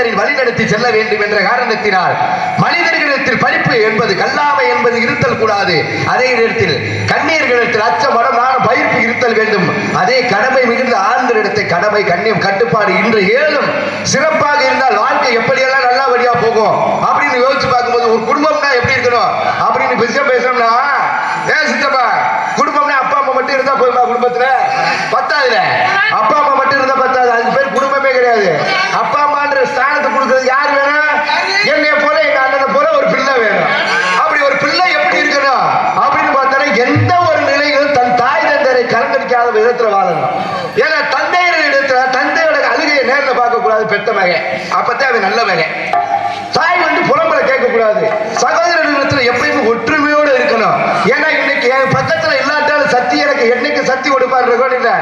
மனிதரை வழிநடத்தி செல்ல வேண்டும் என்ற காரணத்தினால் மனிதர்களிடத்தில் படிப்பு என்பது கல்லாமை என்பது இருத்தல் கூடாது. அதே நேரத்தில் கண்ணீர்களிடத்தில் அச்ச பயிர்ப்பு இருத்தல் வேண்டும். அதே கடமை மிகுந்த ஆண்களிடத்தை கடமை கண்ணியம் கட்டுப்பாடு இன்று ஏழும் சிறப்பாக இருந்தால் வாழ்க்கை எப்படியெல்லாம் நல்லபடியா போகும்? அப்படின்னு யோசிச்சு பார்க்கும்போது ஒரு குடும்பம்னா எப்படி இருக்கணும்? அப்படின்னு விஷயம் பேசணும்னா ஏன் சித்தப்பா குடும்பம்னா அப்பா அம்மா மட்டும் இருந்தா போதுமா குடும்பத்துல? பத்தாதுல. அப்பா அம்மா மட்டும் இருந்தா பத்தாது. அதுக்கு பேர் குடும்பமே கிடையாது. அப்பா இருக்கிறது யார் வேணும்? என்னைய போல எங்க அண்ணனை போல ஒரு பிள்ளை வேணும். அப்படி ஒரு பிள்ளை எப்படி இருக்கணும் அப்படின்னு பார்த்தா எந்த ஒரு நிலையிலும் தன் தாய் தந்தரை கலந்தடிக்காத விதத்துல வாழணும். ஏன்னா தந்தையின் இடத்துல தந்தையோட அழுகையை நேரில் பார்க்க கூடாது பெத்த மகன். அப்பதான் அது நல்ல மகன். தாய் வந்து புலம்பல கேட்க கூடாது சகோதரத்தில் எப்பயுமே ஒற்றுமையோடு இருக்கணும். ஏன்னா இன்னைக்கு என் பக்கத்துல இல்லாட்டாலும் சக்தி எனக்கு என்னைக்கு சக்தி கொடுப்பாங்க கூட இல்லை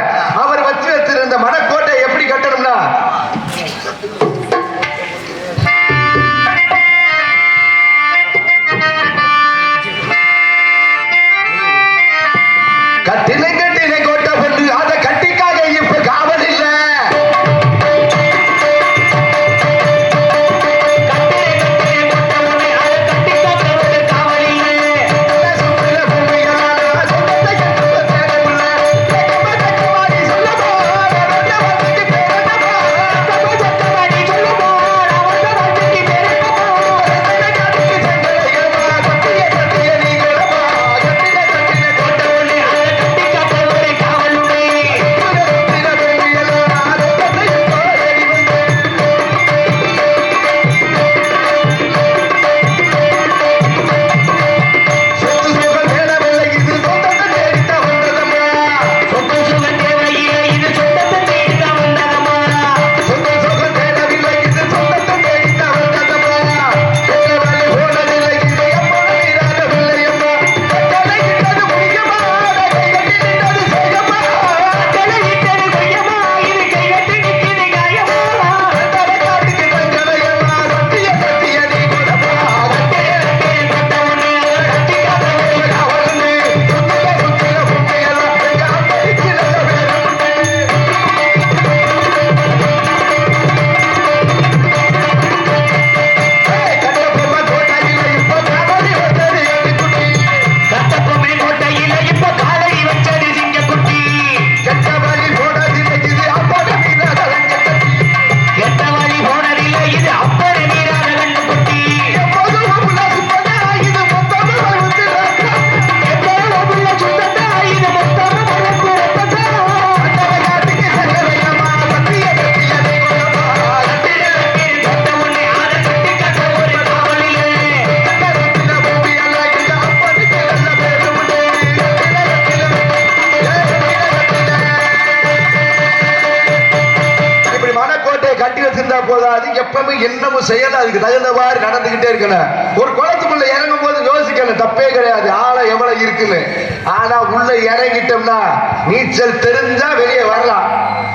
இருந்தா போதாது எப்பவுமே என்னமும் செய்யலாம் அதுக்கு தகுந்த மாதிரி நடந்துகிட்டே இருக்கணும். ஒரு குளத்துக்குள்ள இறங்கும் போது யோசிக்கணும். தப்பே கிடையாது. ஆழம் எவ்வளவு இருக்குன்னு. ஆனா உள்ள இறங்கிட்டோம்னா நீச்சல் தெரிஞ்சா வெளியே வரலாம்.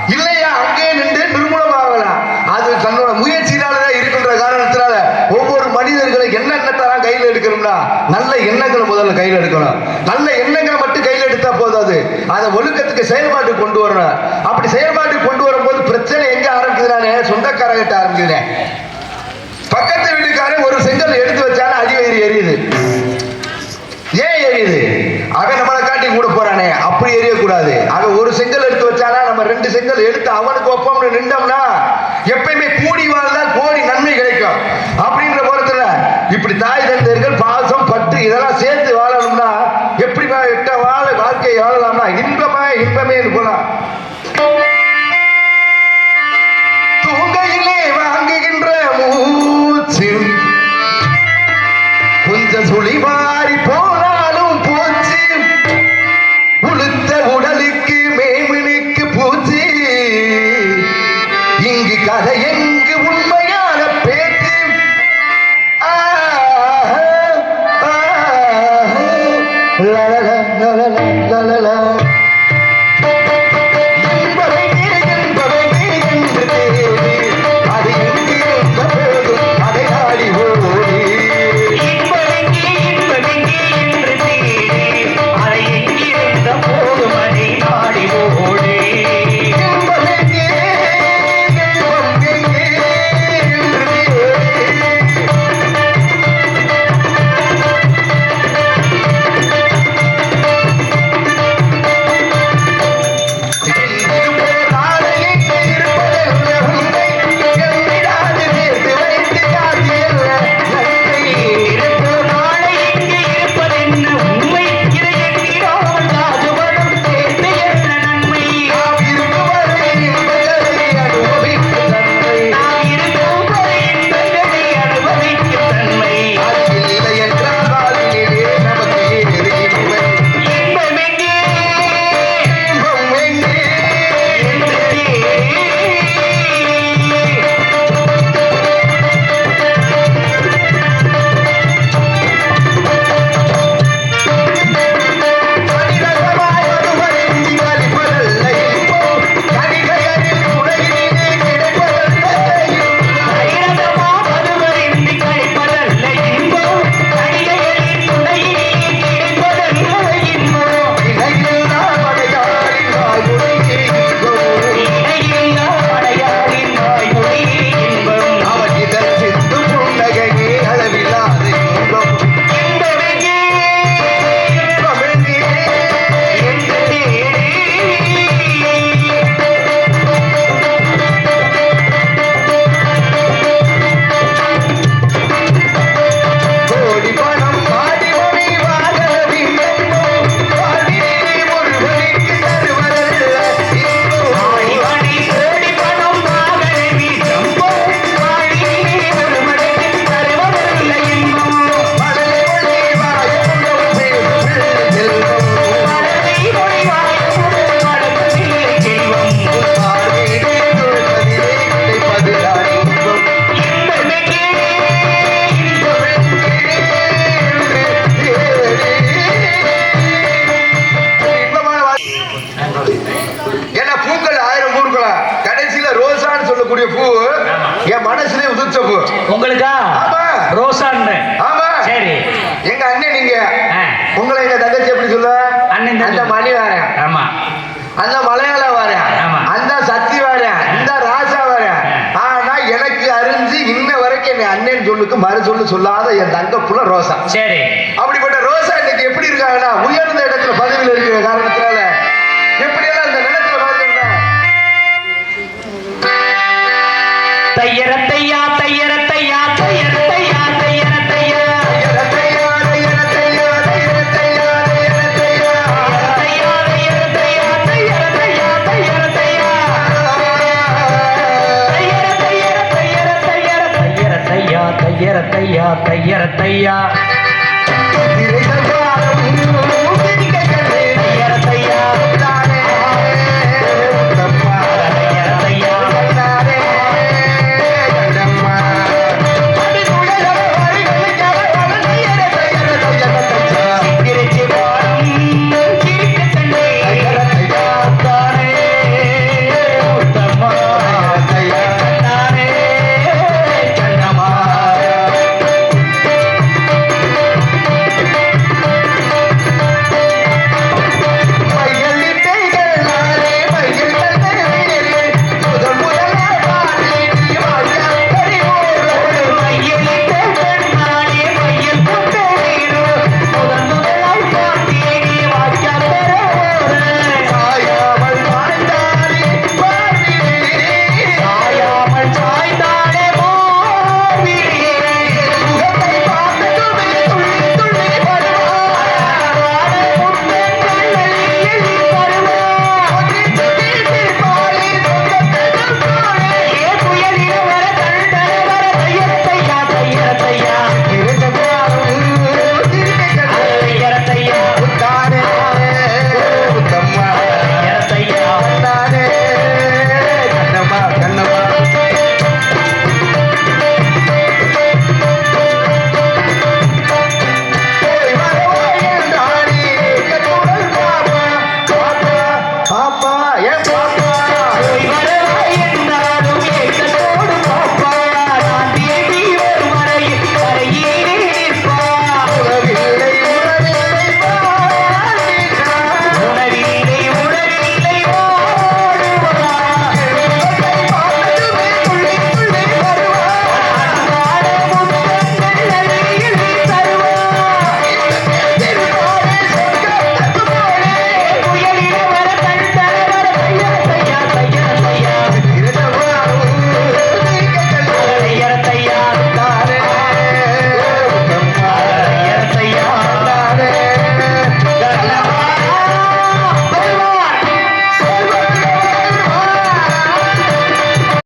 இல்லையா? அங்கேயே நின்று நிர்மூலமாகலாம். அது தன்னோட முயற்சியினாலதான் இருக்கின்ற காரணத்தினால ஒவ்வொரு மனிதர்களும் என்ன எண்ணத்தெல்லாம் கையில் எடுக்கணும்னா நல்ல எண்ணங்களை முதல்ல கையில் எடுக்கணும். நல்ல எண்ணங்களை மட்டும் கையில் எடுத்தா போதாது. அதை ஒழுக்கத்துக்கு செயல்பாட்டுக்கு கொண்டு வரணும். அப்படி செயல்பாட்டுக்கு கொண்டு வரும்போது பிரச்சனை எங்க ஆரம்பிக்குதுனாலே சொந்த பக்கத்து வீட்டுக்காரன் ஒரு செங்கல் எடுத்து வச்சாலும் அடிவயிறு எரியுது. ஏன் எரியுது? அவன் நம்மளை காட்டி கூட போறானே. அப்படி எரியக்கூடாது. அவன் ஒரு செங்கல் எடுத்து வச்சானா நம்ம ரெண்டு செங்கல் எடுத்து அவன் சுழிவா உதிர்க்கக்கூடிய பூ. என் மனசுலயே உதிர்ச்ச பூ. உங்களுக்கா? ஆமா. ரோசான்னு. ஆமா. சரி. எங்க அண்ணன் நீங்க. உங்களை எங்க தங்கச்சி எப்படி சொல்ல அண்ணன் அந்த. மணி வரேன். ஆமா. அந்த மலையாளம் வரேன். ஆமா. அந்த சக்தி வரேன். இந்த ராசா வரேன். ஆனா எனக்கு அறிஞ்சு இன்ன வரைக்கும் என் அண்ணன் சொல்லுக்கு மறு சொல்லு சொல்லாத என் தங்க புள்ள ரோசா. சரி. அப்படிப்பட்ட ரோசா இன்னைக்கு எப்படி இருக்காங்கன்னா உயர்ந்த இடத்துல பதவியில் இருக்கிற காரணத்தினால தையரத்தையா தைய